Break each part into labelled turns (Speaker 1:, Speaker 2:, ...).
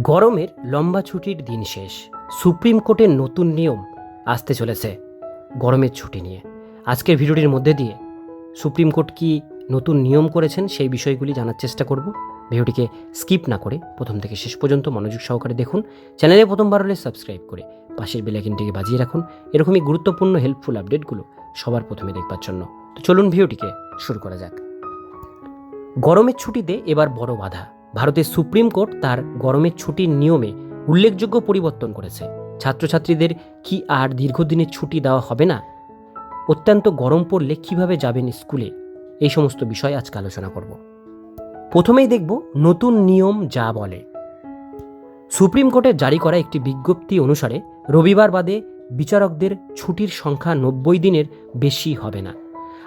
Speaker 1: গরমের লম্বা ছুটির দিন শেষ। সুপ্রিম কোর্টের নতুন নিয়ম আসতে চলেছে গরমের ছুটি নিয়ে। আজকের ভিডিওটির মধ্যে দিয়ে সুপ্রিম কোর্ট কি নতুন নিয়ম করেছেন সেই বিষয়গুলি জানার চেষ্টা করব। ভিডিওটিকে স্কিপ না করে প্রথম থেকে শেষ পর্যন্ত মনোযোগ সহকারে দেখুন। চ্যানেলে প্রথমবার হলে সাবস্ক্রাইব করে পাশের বেলাইকিনটিকে বাজিয়ে রাখুন। এরকমই গুরুত্বপূর্ণ হেল্পফুল আপডেটগুলো সবার প্রথমে দেখবার জন্য। তো চলুন ভিডিওটিকে শুরু করা যাক। গরমের ছুটিতে এবার বড় বাধা। ভারতের সুপ্রিম কোর্ট তার গরমের ছুটির নিয়মে উল্লেখযোগ্য পরিবর্তন করেছে। ছাত্রছাত্রীদের কি আর দীর্ঘদিনের ছুটি দেওয়া হবে না? অত্যন্ত গরম পড়লে কীভাবে যাবেন স্কুলে? এই সমস্ত বিষয় আজকে আলোচনা করব। প্রথমেই দেখব নতুন নিয়ম যা বলে। সুপ্রিম কোর্টের জারি করা একটি বিজ্ঞপ্তি অনুসারে রবিবার বাদে বিচারকদের ছুটির সংখ্যা নব্বই দিনের বেশি হবে না।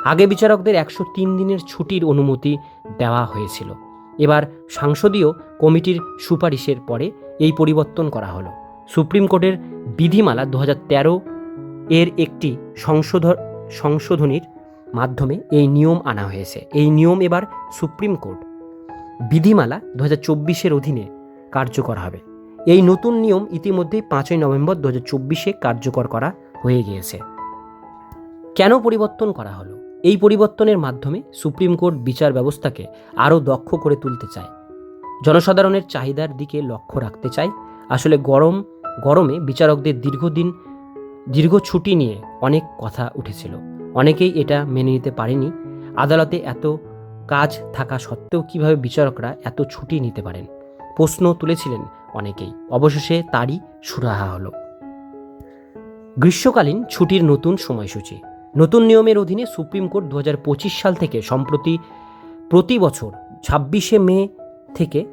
Speaker 1: আগে বিচারকদের একশো তিন দিনের ছুটির অনুমতি দেওয়া হয়েছিল। এবার সাংসদীয় কমিটির সুপারিশের পরে এই পরিবর্তন করা হলো। সুপ্রিম কোর্টের বিধিমালা দু হাজার তেরো এর একটি সংশোধন সংশোধনীর মাধ্যমে এই নিয়ম আনা হয়েছে। এই নিয়ম এবার সুপ্রিম কোর্ট বিধিমালা দু হাজার চব্বিশের অধীনে কার্যকর হবে। এই নতুন নিয়ম ইতিমধ্যেই পাঁচই নভেম্বর দু হাজার চব্বিশে কার্যকর করা হয়ে গিয়েছে। কেন পরিবর্তন করা হলো? এই পরিবর্তনের মাধ্যমে সুপ্রিম কোর্ট বিচার ব্যবস্থাকে আরও দক্ষ করে তুলতে চায়। জনসাধারণের চাহিদার দিকে লক্ষ্য রাখতে চায়। আসলে গরম, গরমে বিচারকদের দীর্ঘদিন, দীর্ঘ ছুটি নিয়ে অনেক কথা উঠেছিল। অনেকেই এটা মেনে নিতে পারেনি। আদালতে এত কাজ থাকা সত্ত্বেও কীভাবে বিচারকরা এত ছুটি নিতে পারেন? প্রশ্ন তুলেছিলেন অনেকেই। অবশেষে তারই সুরাহা হলো। গ্রীষ্মকালীন ছুটির নতুন সময়সূচি। নতুন নিয়মের অধীনে সুপ্রিম কোর্ট দু হাজার পঁচিশ সাল থেকে সম্প্রতি প্রতি বছর ছাব্বিশে মে থেকে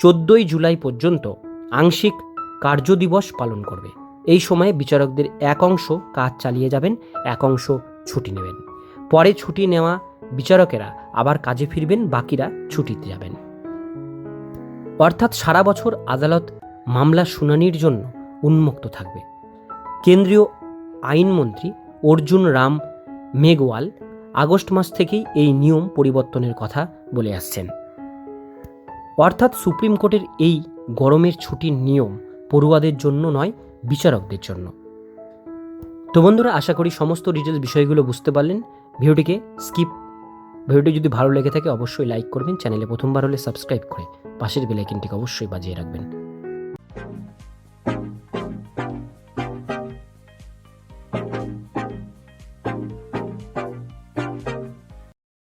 Speaker 1: চোদ্দোই জুলাই পর্যন্ত আংশিক কার্যদিবস পালন করবে। এই সময়ে বিচারকদের এক অংশ কাজ চালিয়ে যাবেন, এক অংশ ছুটি নেবেন। পরে ছুটি নেওয়া বিচারকেরা আবার কাজে ফিরবেন, বাকিরা ছুটিতে যাবেন। অর্থাৎ সারা বছর আদালত মামলা শুনানির জন্য উন্মুক্ত থাকবে। কেন্দ্রীয় আইনমন্ত্রী অর্জুন রাম মেঘওয়াল আগস্ট মাস থেকেই এই নিয়ম পরিবর্তনের কথা বলে আসছেন। অর্থাৎ সুপ্রিম কোর্টের এই গরমের ছুটির নিয়ম পড়ুয়াদের জন্য নয়, বিচারকদের জন্য। তো বন্ধুরা, আশা করি সমস্ত ডিটেলস বিষয়গুলো বুঝতে পারলেন। ভিডিওটিকে স্কিপ ভিডিওটি যদি ভালো লেগে থাকে, অবশ্যই লাইক করবেন। চ্যানেলে প্রথমবার হলে সাবস্ক্রাইব করে পাশের বেলাইকিনটিকে অবশ্যই বাজিয়ে রাখবেন। thank you